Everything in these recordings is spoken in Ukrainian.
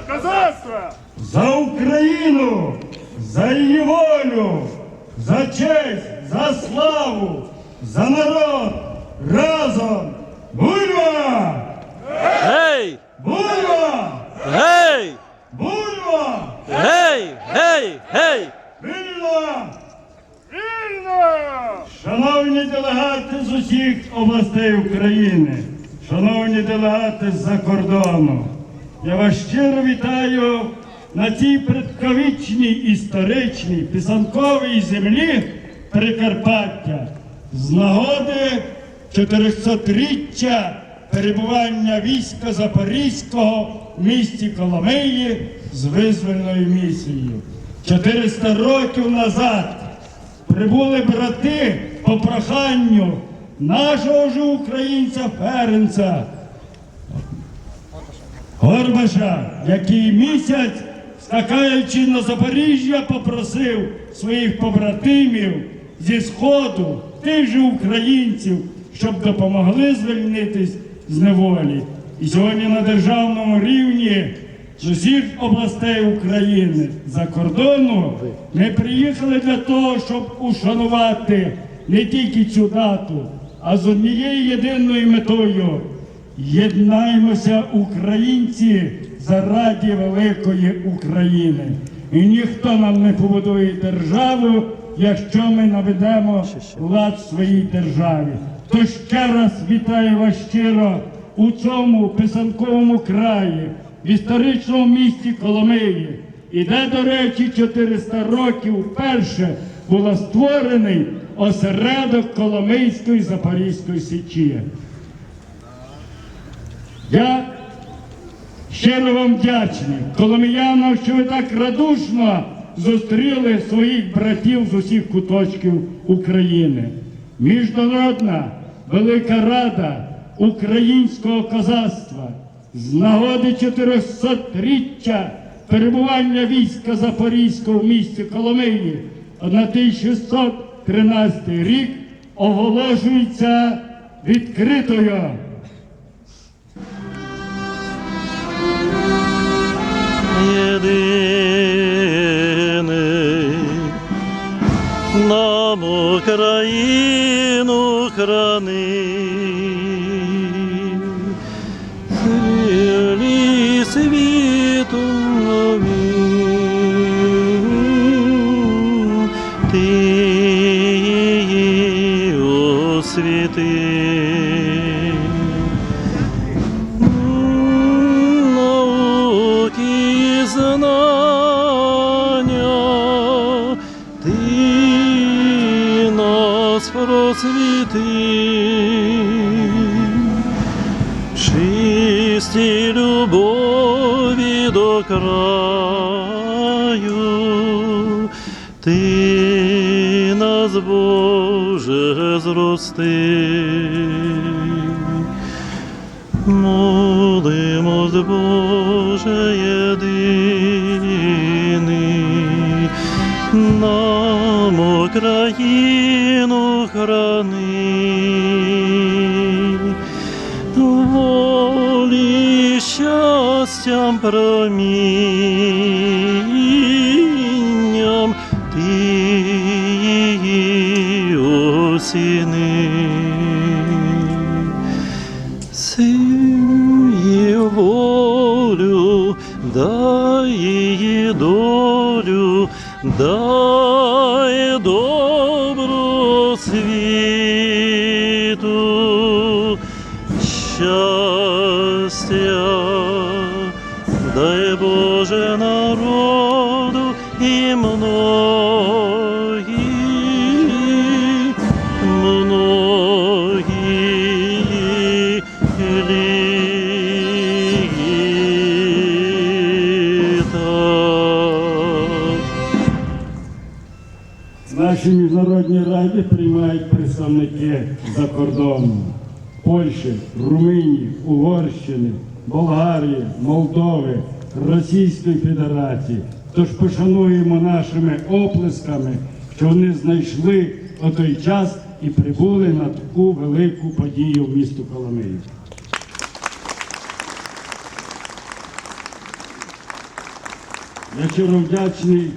козацтва! За Україну, за її волю, за честь, за славу, за народ разом! Бульва! Гей! Бульва! Гей! Бульва! Гей! Гей! Гей! Вільно! Вільно! Шановні делегати з усіх областей України, шановні делегати з-за кордону, я вас щиро вітаю на цій предковічній історичній писанковій землі Прикарпаття з нагоди 400-річчя перебування війська Запорізького в місті Коломиї з визвольною місією. 400 років назад прибули брати по проханню нашого ж українця Ференца Горбаша, який місяць, скакаючи на Запоріжжя, попросив своїх побратимів зі Сходу, тих же українців, щоб допомогли звільнитись з неволі. І сьогодні на державному рівні з усіх областей України за кордону ми приїхали для того, щоб ушанувати не тільки цю дату, а з однією єдиною метою Єднаймося, українці, заради великої України. І ніхто нам не побудує державу, якщо ми наведемо лад своїй державі. То ще раз вітаю вас щиро у цьому писанковому краї, в історичному місті Коломиї. І де, до речі, 400 років вперше була створений осередок Коломийської Запорізької Січі. Я щиро вам вдячний, коломіянам, що ви так радушно зустріли своїх братів з усіх куточків України. Міжнародна Велика Рада українського козацтва з нагоди 400-річчя перебування війська Запорізького в місті Коломиї 1613 рік оголошується відкритою. Єдиний нам Україну храни. Краю, ти нас, Боже, зрости. Молимось, Боже єдиний, нам Україну храни, щастям промінням ти. Сиє волю, дай її долю, дай Наші міжнародні раді приймають представники за кордону Польщі, Румунії, Угорщини, Болгарії, Молдови, Російської Федерації. Тож пошануємо нашими оплесками, що вони знайшли отой час і прибули на таку велику подію в місто Коломиї. Я щиро вдячний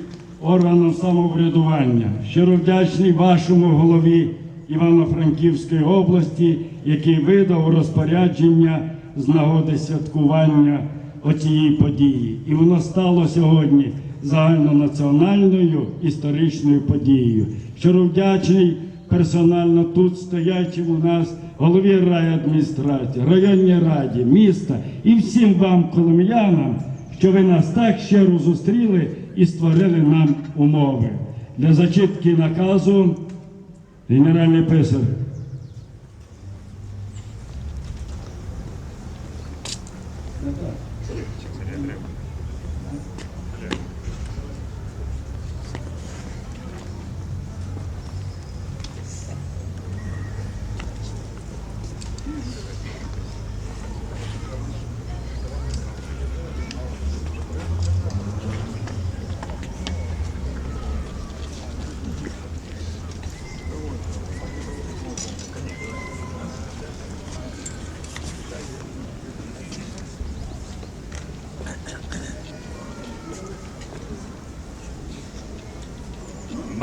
органам самоврядування, щиро вдячний вашому голові Івано-Франківської області, який видав розпорядження з нагоди святкування оцієї події. І воно стало сьогодні загальнонаціональною історичною подією. Щиро вдячний персонально тут стоячим у нас голові райадміністрації, районній раді, міста і всім вам, коломиянам, що ви нас так щиро зустріли і створили нам умови. Для зачитки наказу генеральний писар.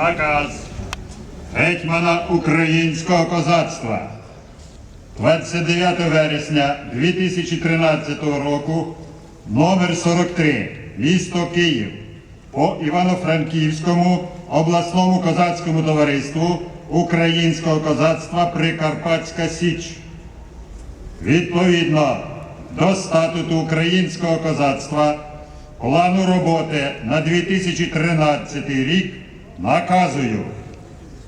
Наказ гетьмана українського козацтва 29 вересня 2013 року номер 43 місто Київ по Івано-Франківському обласному козацькому товариству Українського козацтва Прикарпатська Січ. Відповідно до статуту українського козацтва, плану роботи на 2013 рік наказую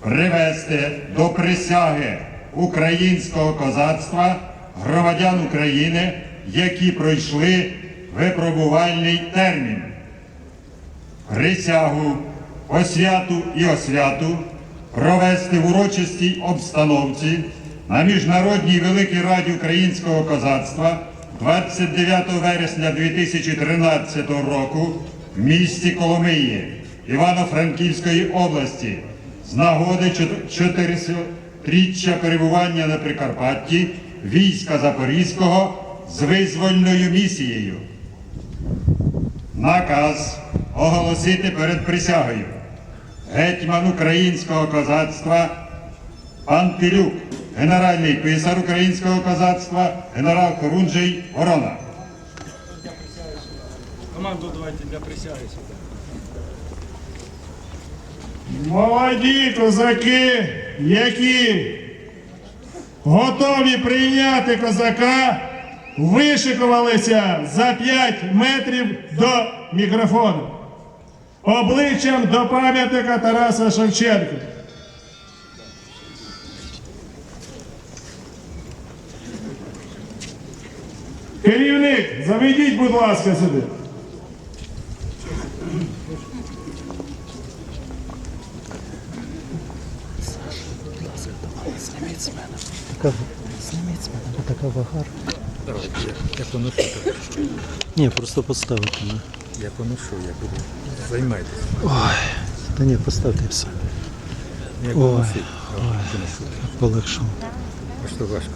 привести до присяги українського козацтва громадян України, які пройшли випробувальний термін. Присягу, освяту і освяту провести в урочистій обстановці на Міжнародній Великій Раді Українського козацтва 29 вересня 2013 року в місті Коломиї Івано-Франківської області з нагоди 400-річчя перебування на Прикарпатті війська Запорізького з визвольною місією. Наказ оголосити перед присягою. Гетьман українського козацтва пан Пілюк, генеральний писар українського козацтва, генерал Хорунжий Ворона. Команду давайте для присяги. Молоді козаки, які готові прийняти козака, вишикувалися за 5 метрів до мікрофону. Обличчям до пам'ятника Тараса Шевченка. Керівник, заведіть, будь ласка, сюди. Зніміть з мене, бо така вага. Я поношу, Ні, просто поставити мене. я поношу, я буду. Займайтеся. Та ні, поставте і все. Як Ой, поносити? Поношу. Полегшав. А що важко?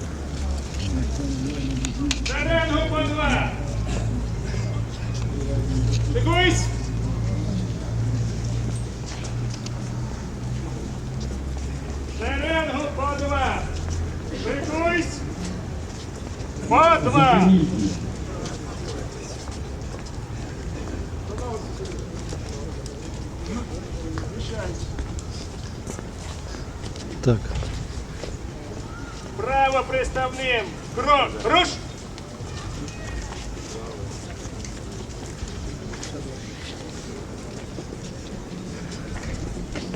Шеренгу по два. Шикуйсь. Шеренгу по По два. Так. Право представним. Крок. Руш.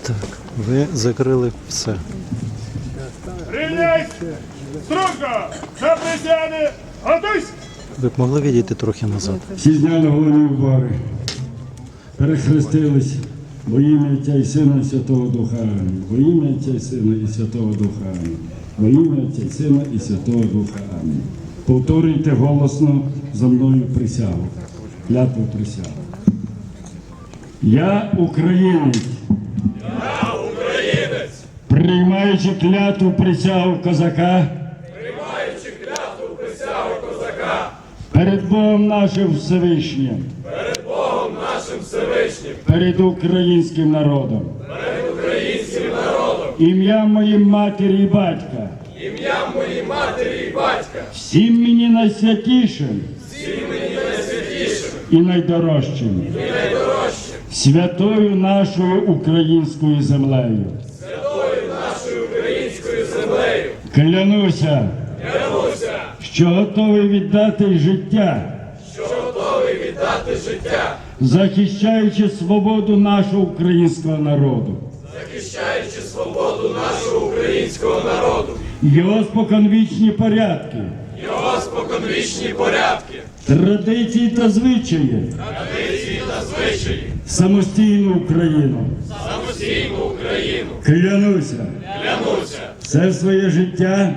Так. Ви закрили все. Рівняйсь. Ви б могли відійти трохи назад? Всі зняли головні убори, перехрестились во ім'я Отця і Сина і Святого Духа. Амінь. Во ім'я Отця і Сина і Святого Духа. Амінь. Во ім'я Отця і Сина і Святого Духа. Амінь. Повторюйте голосно за мною присягу. Клятву присягу. Я українець. Я українець. Приймаючи клятву присягу козака. Перед Богом нашим Всевишнім. Перед Богом нашим Всевишнім. Перед українським народом. Перед українським народом. Ім'ям моїм матері і батька. Ім'ям моїм матері і батька. Всім мені найсвятішим. Всім мені найсвятішим. І найдорожчим. І найдорожчим. Святою нашою українською землею. Святою нашою українською землею. Клянуся що готовий віддати життя. Що готовий віддати життя. Захищаючи свободу нашого українського народу. Захищаючи свободу нашого українського народу. Його споконвічні порядки. Його споконвічні порядки. Традиції та звичаї. Традиції та звичаї. Самостійну Україну. Самостійну Україну. Клянуся. Клянуся. Все своє життя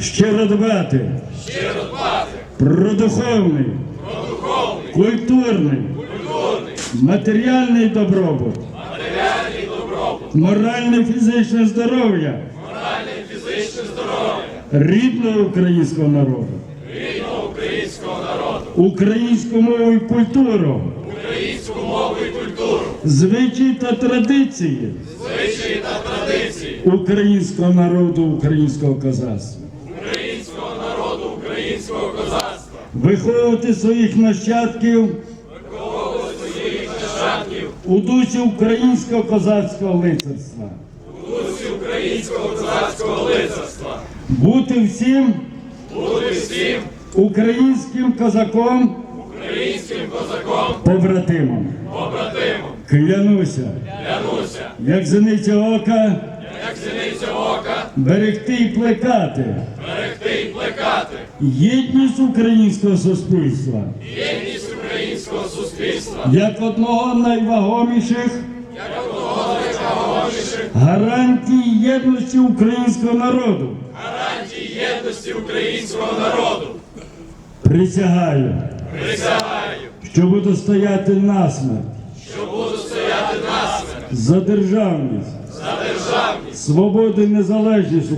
щиро дбати, щиро дбати. Про духовний, про духовний культурний, культурний матеріальний добробут, матеріальний добробут, моральне фізичне здоров'я, моральне фізичне здоров'я. Рідного українського народу, рідного українського народу, українську мову і культуру, українську мову і культуру, звичаї та традиції, звичаї та традиції українського народу, українського козацтва. українського народу, українського козацтва, Виховувати своїх нащадків, у дусі українського козацького лицарства. У дусі українського козацького лицарства. Бути всім, бути всім українським козаком, українським козаком, побратимом. Побратимом. Клянуся. Клянуся. Як зениця ока, як ока, берегти і плекати. Єдність українського суспільства. Єдність українського суспільства. Як одного найвагоміших. Як одного найвагоміших. Гарантій єдності українського народу. Гарантій єдності українського народу. Присягаю. Присягаю. Що буду стояти насмерть. Що буду стояти насмерть. За державність. За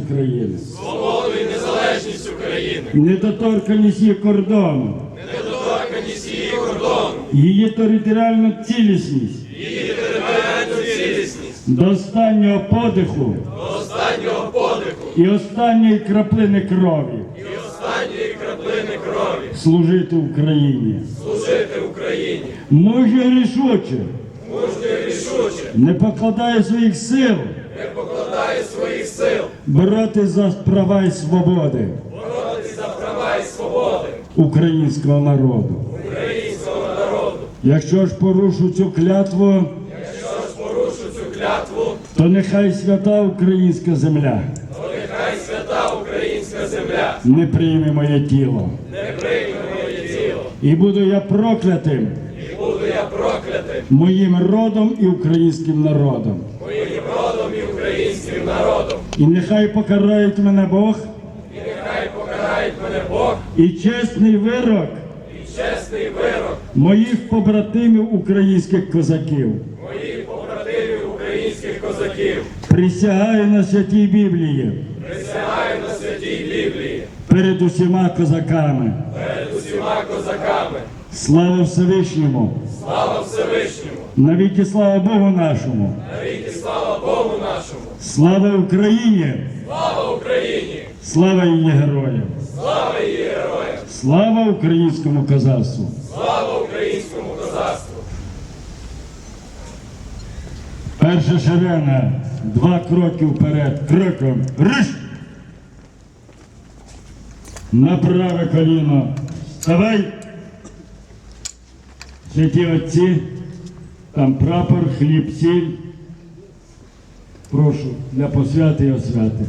державність. Свободу і незалежність України. Недоторканість її кордону. Недоторканість її кордону. Її територіальну цілісність. Її територіальну цілісність. До останнього подиху. До останнього подиху. І останньої краплини крові. І останньої краплини крові. Служити Україні. Служити Україні. Мужньо рішуче. Мужньо рішуче. Не покладає своїх сил. Не покладає своїх сил. Бороти за права і свободи українського народу. Українського народу. Якщо ж порушу цю клятву, Якщо ж порушу цю клятву, то нехай свята українська земля. То нехай свята українська земля не прийме моє тіло. Не прийме моє тіло. І буду я проклятим. І буду я проклятим моїм родом і українським народом. Моїм родом і українським народом. І нехай покарають мене Бог. І чесний вирок. І чесний вирок моїх побратимів українських козаків. Моїх побратимів українських козаків. Присягаю на святій Біблії. Присягаю на святій Біблії. Перед усіма козаками. Перед усіма козаками. Слава Всевишньому. Слава Всевишньому. Навіки слава Богу нашому. Навіки слава Богу нашому. Слава Україні. Слава Україні. Слава її героям. Слава її героям! Слава українському козацтву! Слава українському козацтву! Перша шерена, два кроки вперед, кроком. Риш! На праве коліно. Вставай! Святі отці, там прапор, хліб, сіль. Прошу для посвяти і освяти.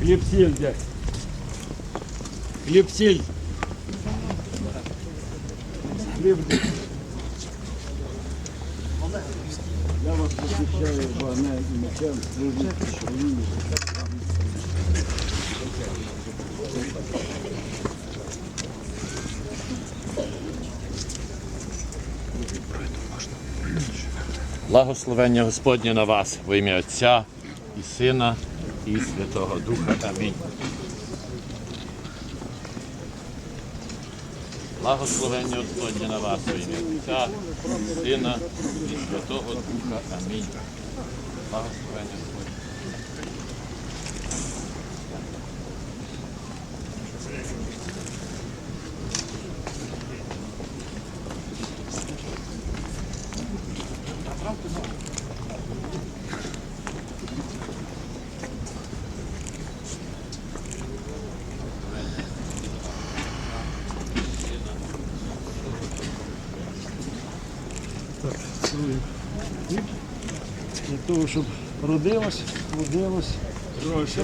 Хліб сіль де? Хліб сіль. Хліб? Я вас посвящаю вогнем і мечем, служити Україні. Благословення Господнє на вас в ім'я Отця і Сина і Святого Духа. Амінь. Благословення Господнє на вас в ім'я Отця, і Сина і Святого Духа. Амінь. Благословення Господнє. Для того, щоб родилось, родилось. Гроші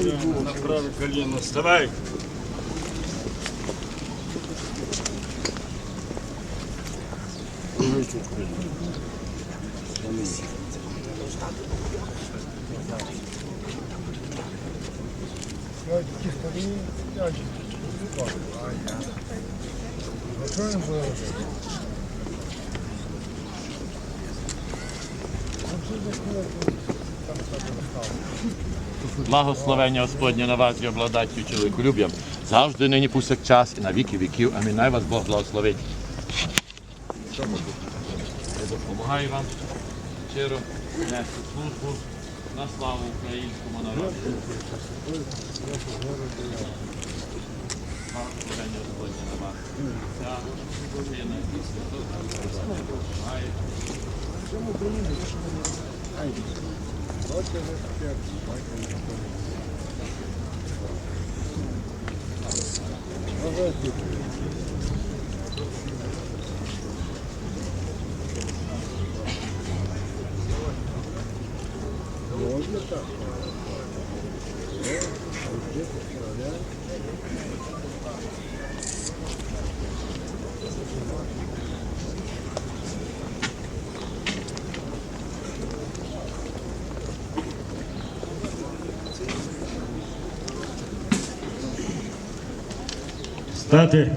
на праве коліно. Вставай. Благословення Господнє на вас і обладаттю чоловіколюб'ям. Завжди нині повсякчас і на віки віків. Амінь. Най вас Бог благословить. Я допомагаю вам щиро нести службу на славу українському народу. Благословення Господнє на вас. Отця, Сина і Святого Духа. Допомагає. Стати.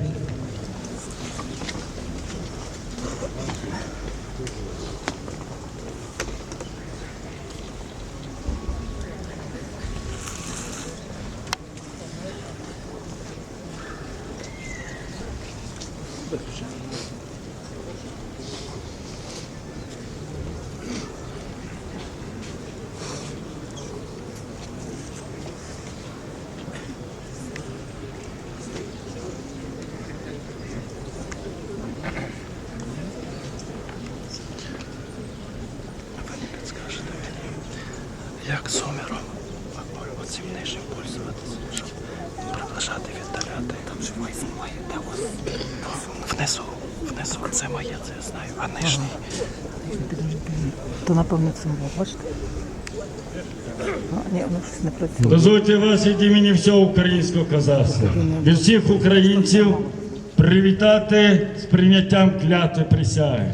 То напевно бачите? Дозвольте вас від імені всього українського козацтва, від всіх українців привітати з прийняттям клятви присяги.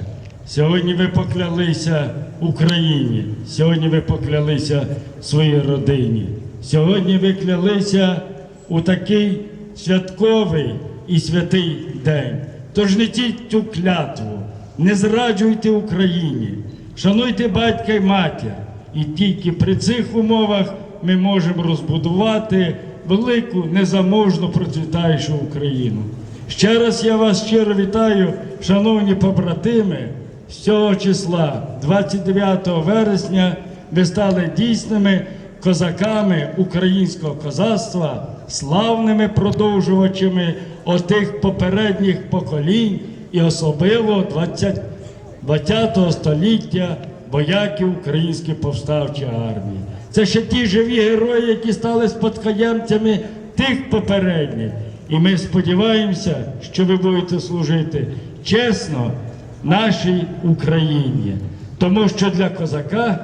Сьогодні ви поклялися Україні, сьогодні ви поклялися своїй родині. Сьогодні ви клялися у такий святковий і святий день. Тож не тіть цю клятву, не зраджуйте Україні, шануйте батька й матір. І тільки при цих умовах ми можемо розбудувати велику незаможну процвітаючу Україну. Ще раз я вас щиро вітаю, шановні побратими. З цього числа, 29 вересня, ви стали дійсними козаками українського козацтва, славними продовжувачами отих попередніх поколінь і особливо 20 20 століття вояків Української повставчої армії. Це ще ті живі герої, які стали спадкоємцями тих попередніх. І ми сподіваємося, що ви будете служити чесно нашій Україні, тому що для козака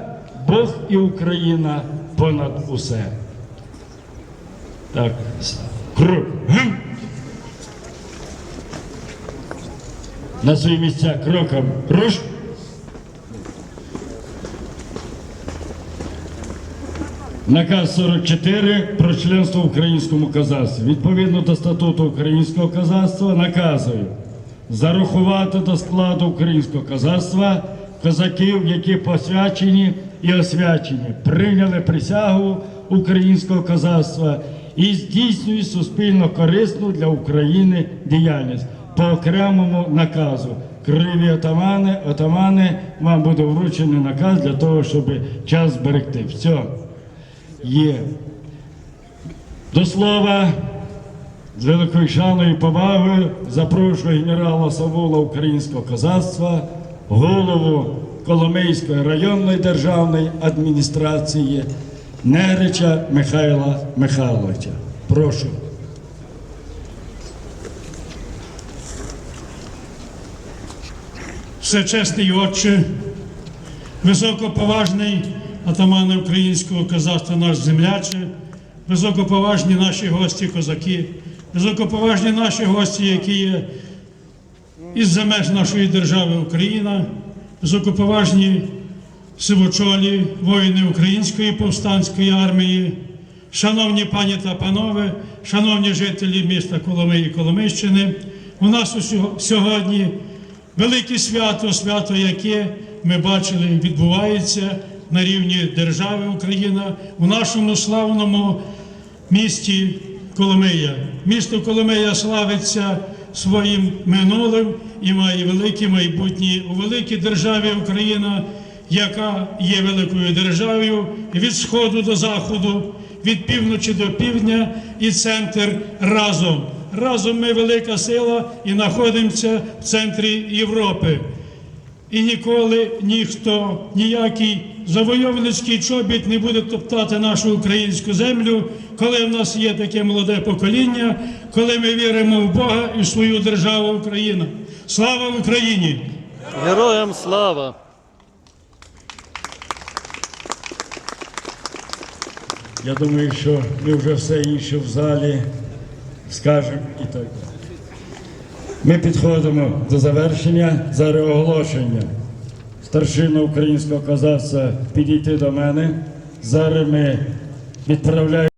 Бог і Україна понад усе. Так, с- На свої місця кроком руш. Наказ 44 про членство в українському козацтві. Відповідно до статуту українського козацтва наказую зарахувати до складу українського козацтва козаків, які посвячені і освячені, прийняли присягу українського козацтва і здійснюють суспільно корисну для України діяльність по окремому наказу. Криві отамани, отамани, вам буде вручений наказ для того, щоб час зберегти. Все є. До слова, з великою шаною і повагою запрошую генерала Савула українського козацтва, голову Коломийської районної державної адміністрації Нерича Михайла Михайловича. Прошу. Всечесний отче, високоповажний атамане українського козацтва наш земляче, високоповажні наші гості козаки, високоповажні наші гості, які є із-за меж нашої держави Україна, високоповажні сивочолі, воїни Української повстанської армії, шановні пані та панове, шановні жителі міста Коломиї і Коломийщини, у нас сьогодні велике свято, свято, яке ми бачили, відбувається на рівні держави Україна у нашому славному місті Коломия. Місто Коломия славиться своїм минулим і має велике майбутнє у великій державі Україна, яка є великою державою від сходу до заходу, від півночі до півдня і центр разом. Разом ми велика сила і знаходимося в центрі Європи. І ніколи ніхто, ніякий завойовницький чобіт не буде топтати нашу українську землю, коли в нас є таке молоде покоління, коли ми віримо в Бога і в свою державу Україна. Слава Україні! Героям слава! Я думаю, що ми вже все інше в залі скажемо і так. Ми підходимо до завершення зараз оголошення. Старшина українського казавця підійти до мене. Зараз ми відправляємо.